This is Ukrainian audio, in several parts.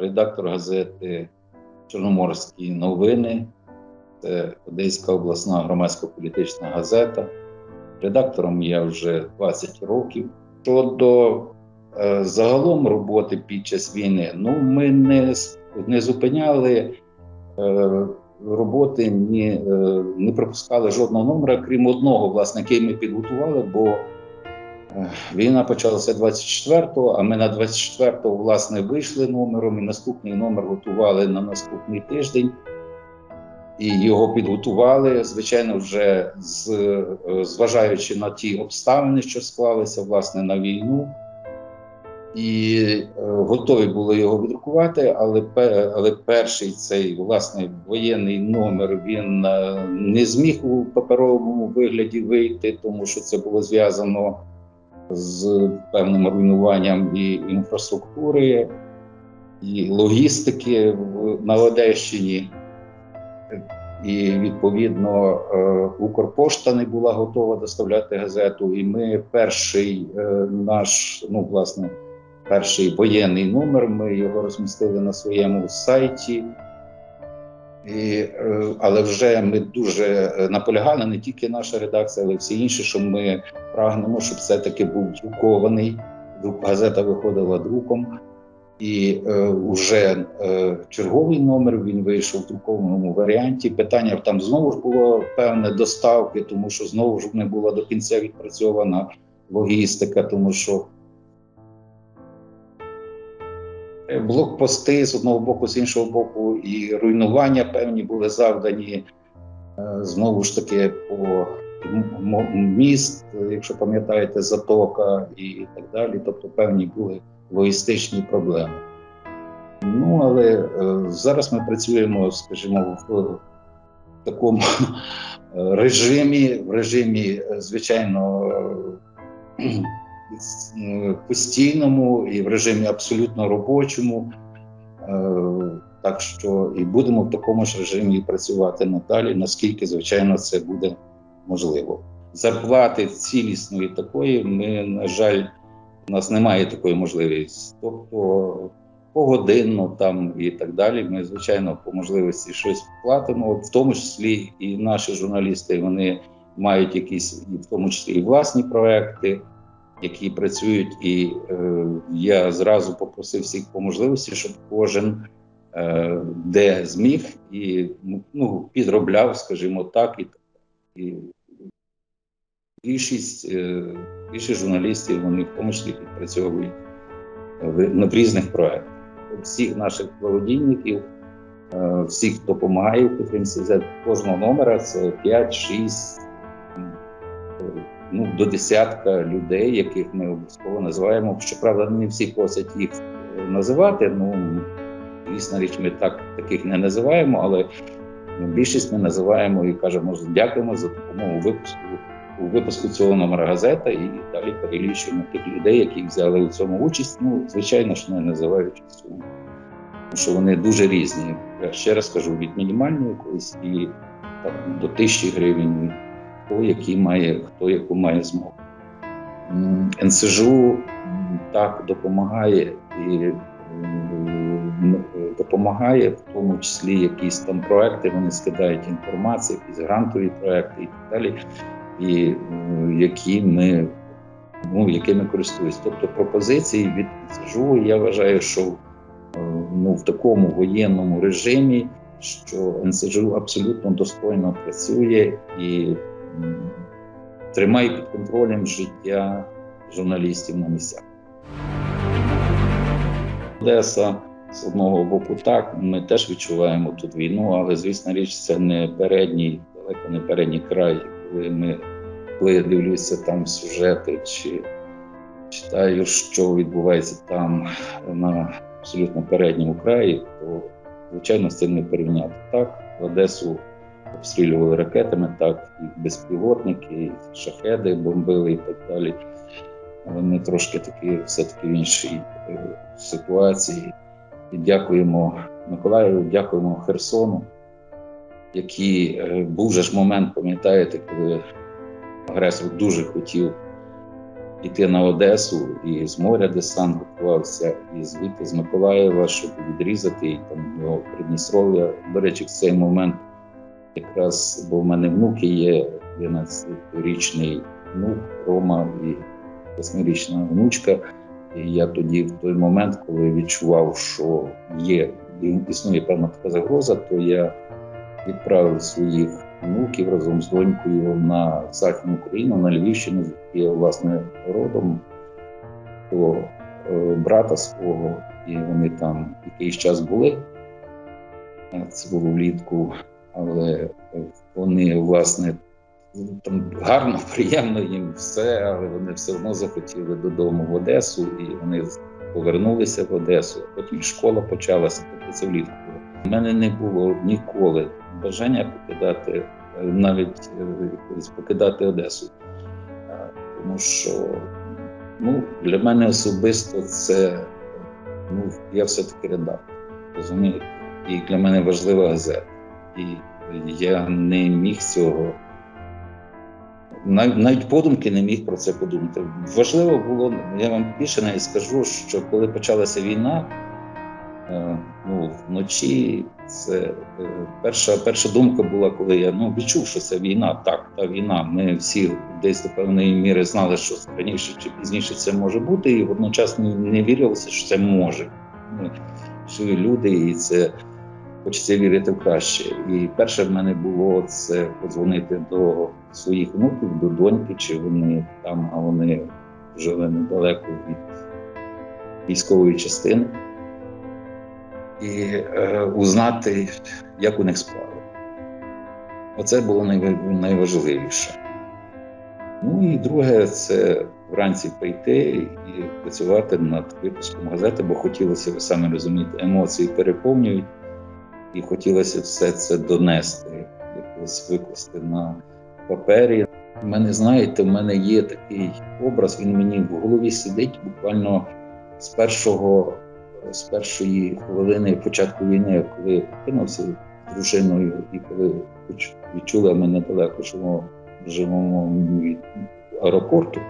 редактор газети Чорноморські новини. Це Одеська обласна громадсько-політична газета. Редактором я вже 20 років. Щодо е, загалом роботи під час війни, ну ми не, не зупиняли е, роботи, ні, е, не пропускали жодного номера, крім одного, власне, який ми підготували, бо війна почалася 24-го, а ми на 24-го власне вийшли номером, і наступний номер готували на наступний тиждень. І його підготували, звичайно, вже з, е, зважаючи на ті обставини, що склалися власне на війну, і е, готові були його відрукувати, але але перший цей власне воєнний номер він е, не зміг у паперовому вигляді вийти, тому що це було зв'язано з певним руйнуванням і інфраструктури, і логістики на Одещині. І відповідно е, Укрпошта не була готова доставляти газету. І ми перший е, наш, ну власне, перший воєнний номер. Ми його розмістили на своєму сайті. І, е, але вже ми дуже е, наполягали, не тільки наша редакція, але й всі інші, що ми прагнемо, щоб все-таки був друкований. Газета виходила друком. І е, вже е, черговий номер він вийшов в друкованому варіанті. Питання там знову ж було певне доставки, тому що знову ж не була до кінця відпрацьована логістика, тому що блокпости з одного боку, з іншого боку, і руйнування певні були завдані е, знову ж таки по міст, е, якщо пам'ятаєте, затока і так далі. Тобто певні були логістичні проблеми. Ну, але е, зараз ми працюємо, скажімо, в такому е, режимі, в режимі, е, звичайно, е, е, постійному і в режимі абсолютно робочому. Е, Так що і будемо в такому ж режимі працювати надалі, наскільки, звичайно, це буде можливо. Зарплати цілісної такої, ми, на жаль, у нас немає такої можливості. Тобто погодинно там і так далі. Ми, звичайно, по можливості щось платимо, в тому числі і наші журналісти вони мають якісь, і в тому числі і власні проекти, які працюють. І е, я зразу попросив всіх по можливості, щоб кожен е, де зміг і ну, підробляв, скажімо так, і, і більшість, е, більшість журналістів вони в тому числі підпрацьовують в, в різних проєктах. Всіх наших благодійників, е, всіх, хто допомагає в підтримці кожного номера, це 5-6, ну, до десятка людей, яких ми обов'язково називаємо. Щоправда, не всі просять їх е, називати. Ну, звісно річ, ми так таких не називаємо, але більшість ми називаємо і кажемо, дякуємо за допомогу випуску у випуску цього номера газета і далі перелічуємо тих людей, які взяли у цьому участь. Ну, звичайно ж, не називаючи суму. Тому що вони дуже різні. Я ще раз кажу, від мінімальної якоїсь і там, до тисячі гривень, хто який має, хто яку має змогу. НСЖУ так допомагає і допомагає, в тому числі якісь там проекти, вони скидають інформацію, якісь грантові проекти і так далі і які ми ну, якими користуюсь. Тобто пропозиції від ЦЖУ, я вважаю, що е, ну, в такому воєнному режимі, що НСЖУ абсолютно достойно працює і тримає під контролем життя журналістів на місцях. Одеса з одного боку так, ми теж відчуваємо тут війну, але звісно річ, це не передній, далеко не передній край. Коли ми коли я дивлюся там сюжети чи читаю, що відбувається там на абсолютно передньому краї, то звичайно з цим не порівняти. Так, в Одесу обстрілювали ракетами, так, і безпілотники, і шахеди бомбили і так далі. Ми трошки таки все-таки в іншій е, ситуації. І дякуємо Миколаєву, дякуємо Херсону, який е, був же ж момент, пам'ятаєте, коли агресор дуже хотів йти на Одесу, і з моря десант готувався, і звідти з Миколаєва, щоб відрізати і там його Придністров'я. До речі, в цей момент якраз, бо в мене внуки є 11-річний внук Рома і 8-річна внучка. І я тоді, в той момент, коли відчував, що є існує певна така загроза, то я відправив своїх внуків разом з донькою на Західну Україну, на Львівщину, з я власне родом до е, брата свого, і вони там якийсь час були. Це було влітку, але вони, власне, там гарно, приємно їм все, але вони все одно захотіли додому в Одесу, і вони повернулися в Одесу. Потім школа почалася, тобто це влітку. У мене не було ніколи бажання покидати, навіть е, покидати Одесу. Тому що ну, для мене особисто це ну, я все-таки редактор. Розумієте? І для мене важлива газета. І я не міг цього. Навіть подумки не міг про це подумати. Важливо було, я вам більше навіть скажу, що коли почалася війна, е, ну, вночі це е, перша, перша думка була, коли я ну, відчув, що це війна. Так, та війна. Ми всі десь до певної міри знали, що раніше чи пізніше це може бути, і водночас не, вірилося, що це може. Живі люди, і це хочеться вірити в краще. І перше в мене було це подзвонити до своїх внуків, до доньки, чи вони там, а вони жили недалеко від військової частини, і е, узнати, як у них справи. Оце було найважливіше. Ну і друге, це вранці прийти і працювати над випуском газети, бо хотілося, ви самі розумієте, емоції переповнюють, і хотілося все це донести, якось викласти на папері. У мене, знаєте, в мене є такий образ, він мені в голові сидить буквально з першого, з першої хвилини початку війни, коли я покинувся з дружиною, і коли відчули ми недалеко живемо, живемо від аеропорту.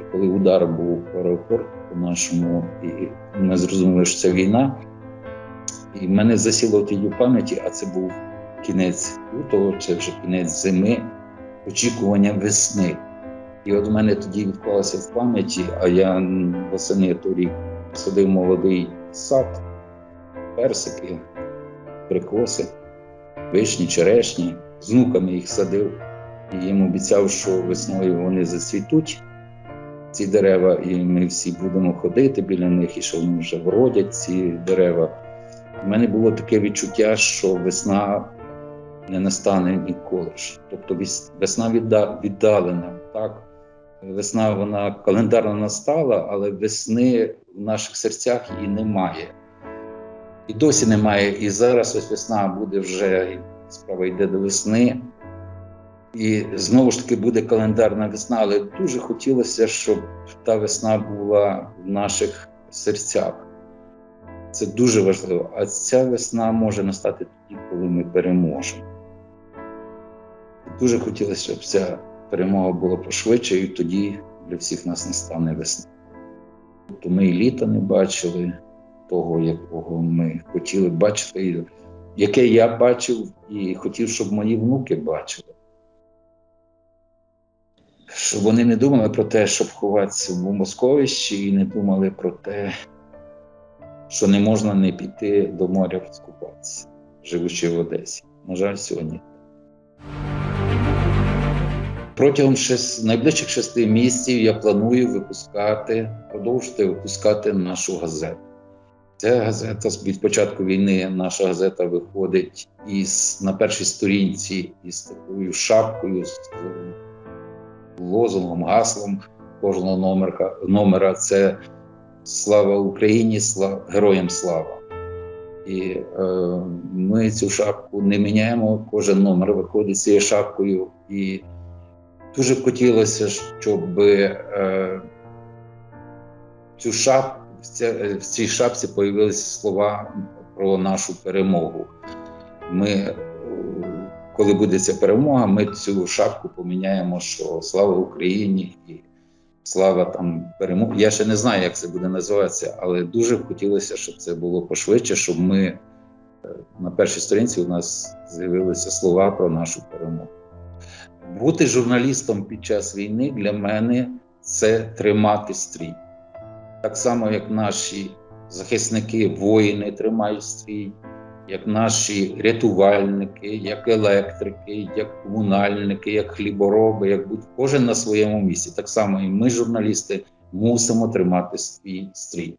І коли удар був по аеропорту по нашому, і ми зрозуміли, що це війна. І в мене засіло тоді в пам'яті, а це був кінець лютого, це вже кінець зими, очікування весни. І от у мене тоді відклалося в пам'яті, а я восени торік садив молодий сад, персики, прикоси, вишні, черешні. З внуками їх садив і їм обіцяв, що весною вони зацвітуть, ці дерева, і ми всі будемо ходити біля них, і що вони вже вродять ці дерева. У мене було таке відчуття, що весна не настане ніколи ж. Тобто весна віддалена. Так? Весна вона календарно настала, але весни в наших серцях її немає. І досі немає. І зараз ось весна буде вже, справа йде до весни. І знову ж таки буде календарна весна, але дуже хотілося, щоб та весна була в наших серцях. Це дуже важливо. А ця весна може настати тоді, коли ми переможемо. Дуже хотілося, щоб ця перемога була пошвидше, і тоді для всіх нас настане весна. Тобто ми і літа не бачили того, якого ми хотіли бачити, яке я бачив і хотів, щоб мої внуки бачили. Щоб вони не думали про те, щоб ховатися в Московищі, і не думали про те, що не можна не піти до моря скупатися, живучи в Одесі. На жаль, сьогодні. Протягом шест... найближчих шести місяців я планую випускати, продовжити випускати нашу газету. Ця газета від початку війни, наша газета виходить із, на першій сторінці із такою шапкою, з лозунгом, гаслом кожного номерка, номера. Це Слава Україні, слава, героям слава. І е, ми цю шапку не міняємо, кожен номер виходить з цією шапкою. І дуже хотілося, щоб е, цю шапку, в, ця- в цій шапці появилися слова про нашу перемогу. Ми, е, коли буде ця перемога, ми цю шапку поміняємо, що слава Україні слава там перемог. Я ще не знаю, як це буде називатися, але дуже б хотілося, щоб це було пошвидше, щоб ми е, на першій сторінці у нас з'явилися слова про нашу перемогу. Бути журналістом під час війни для мене це тримати стрій. Так само, як наші захисники, воїни тримають стрій, як наші рятувальники, як електрики, як комунальники, як хлібороби, як будь кожен на своєму місці. Так само і ми, журналісти, мусимо тримати свій стрій.